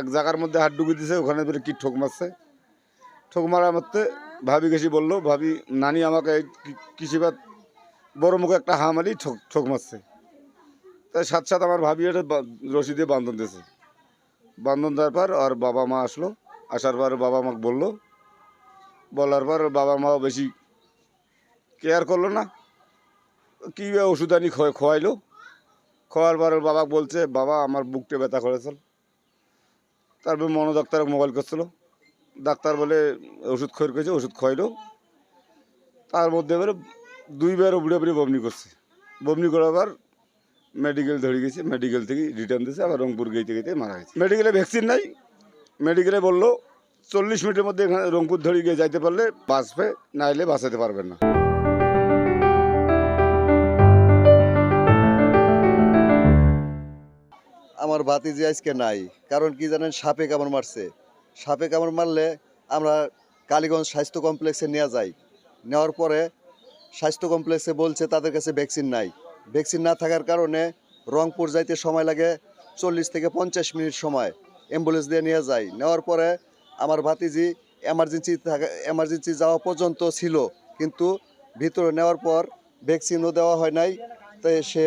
এক জায়গার মধ্যে হাত ঢুকিয়ে দিছে, ওখানে কি ঠোক মারছে। ঠোক মারার মধ্যে ভাবি গেছি বলল, ভাবি, নানি আমাকে কৃষিবাদ বড় মুখে একটা হা মারি ঠোক ঠোক মারছে। তাই সাথে সাথে আমার ভাবি এটা রশি দিয়ে বান্ধন দিয়েছে। বান্ধন দেওয়ার পর আর বাবা মা আসলো। আসার পর বাবা মাকে বলল, বলার পর বাবা মাও বেশি কেয়ার করল না। কী ওষুধ আনি খোয়াইলো। খাওয়ার পর বাবা বলছে, বাবা, আমার বুকটা ব্যথা করেছিল তারপর মনো ডাক্তার মোবাইল করছিল। ডাক্তার বলে, ওষুধ খয়ের করেছে, ওষুধ খাইলো তার মধ্যে এবারে দুইবার উবড়ে উবড়ে বমনি করছে। বমনি করার মেডিকেল ধরে গেছে মেডিকেল থেকে রিটার্ন দিয়েছে, আবার রংপুর গেতে গেতে মারা গেছে। মেডিকেলে ভ্যাকসিন নাই। মেডিকেলে বলল, চল্লিশ মিনিটের মধ্যে এখানে রংপুর ধরে গিয়ে যাইতে পারলে বাঁচবে, না এলে বাঁচাতে পারবেন না। আমার ভাতিজি আজকে নাই। কারণ কি জানেন, সাপে কামড় মারছে। সাপে কামড় মারলে আমরা কালীগঞ্জ স্বাস্থ্য কমপ্লেক্সে নিয়ে যাই। নেওয়ার পরে স্বাস্থ্য কমপ্লেক্সে বলছে তাদের কাছে ভ্যাকসিন নাই। ভ্যাকসিন না থাকার কারণে রংপুর যাইতে সময় লাগে চল্লিশ থেকে পঞ্চাশ মিনিট সময় অ্যাম্বুলেন্স দিয়ে নিয়ে যাই। নেওয়ার পরে আমার ভাতিজি এমার্জেন্সি থাকা, এমার্জেন্সি যাওয়া পর্যন্ত ছিল। কিন্তু ভিতরে নেওয়ার পর ভ্যাকসিনও দেওয়া হয় নাই, তাই সে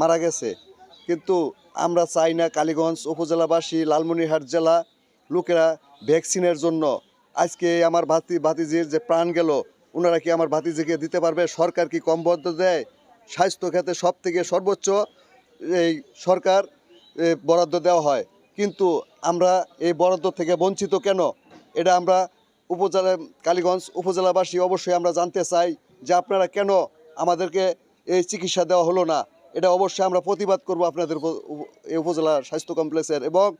মারা গেছে। কিন্তু আমরা চাই না কালীগঞ্জ উপজেলাবাসী, লালমনিরহাট জেলা লোকেরা ভ্যাকসিনের জন্য। আজকে আমার ভাতি ভাতিজির যে প্রাণ গেল ওনারা কি আমার ভাতিজিকে দিতে পারবে? সরকার কি কম বদ্ধ দেয়? স্বাস্থ্য খাতে সব থেকে সর্বোচ্চ এই সরকার বরাদ্দ দেওয়া হয়। কিন্তু আমরা এই বরাদ্দ থেকে বঞ্চিত কেন? এটা আমরা উপজেলা, কালীগঞ্জ উপজেলাবাসী অবশ্যই আমরা জানতে চাই যে আপনারা কেন আমাদেরকে এই চিকিৎসা দেওয়া হলো না? এটা অবশ্যই আমরা প্রতিবাদ করব আপনাদের উপ- উপ- উপজেলা স্বাস্থ্য কমপ্লেক্সের এবং